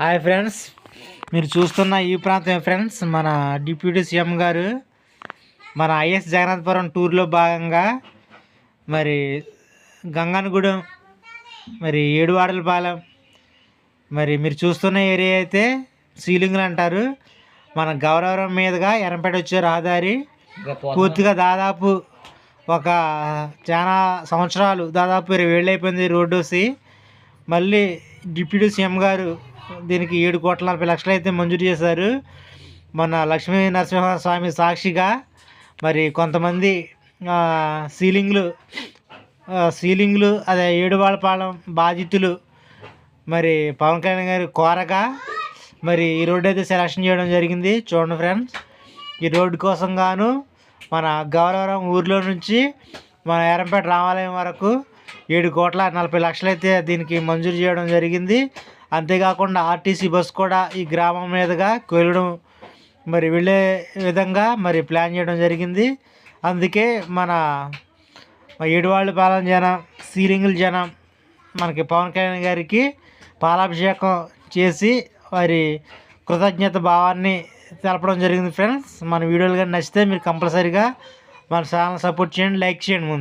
Hi friends మీరు చూస్తున్న ఈ ప్రాంతం ఫ్రెండ్స్ మన డిప్యూటీ సీఎం గారు మన ఐఎస్ జగన్నాథపురం టూర్లో భాగంగా మరి గంగనగూడెం మరి ఏడువాడలపాలెం మరి మీరు చూస్తున్న ఏరియా అయితే సీలింగ్లు అంటారు. మన గౌరవరం మీదుగా ఎరంపేట వచ్చే రహదారి పూర్తిగా దాదాపు ఒక చాలా సంవత్సరాలు దాదాపు ఇరవై ఏళ్ళు అయిపోయింది రోడ్డు వచ్చి మళ్ళీ డిప్యూటీ సీఎం గారు దీనికి ఏడు కోట్ల నలభై లక్షలు అయితే మంజూరు చేశారు. మన లక్ష్మీ నరసింహస్వామి సాక్షిగా మరి కొంతమంది సీలింగ్లు సీలింగ్లు అదే ఏడువాళ్ళపాలెం బాధితులు మరి పవన్ కళ్యాణ్ గారు కోరగా మరి ఈ రోడ్డు అయితే సెలక్షన్ చేయడం జరిగింది. చూడండి ఫ్రెండ్స్ ఈ రోడ్డు కోసం గాను మన గౌరవరం ఊర్లో నుంచి మన ఎరంపేట రామాలయం వరకు ఏడు కోట్ల నలభై లక్షలైతే దీనికి మంజూరు చేయడం జరిగింది. అంతేకాకుండా ఆర్టీసీ బస్సు కూడా ఈ గ్రామం మీదుగా వెళ్ళడం మరి వెళ్ళే విధంగా మరి ప్లాన్ చేయడం జరిగింది. అందుకే మన ఏడువాళ్ళు పాలన జనం సీలింగుల జనం మనకి పవన్ కళ్యాణ్ గారికి పాలాభిషేకం చేసి వారి కృతజ్ఞత భావాన్ని తెలపడం జరిగింది ఫ్రెండ్స్. మన వీడియోలు కానీ నచ్చితే మీరు కంపల్సరీగా మన ఛానల్ సపోర్ట్ చేయండి లైక్ చేయండి ముందు.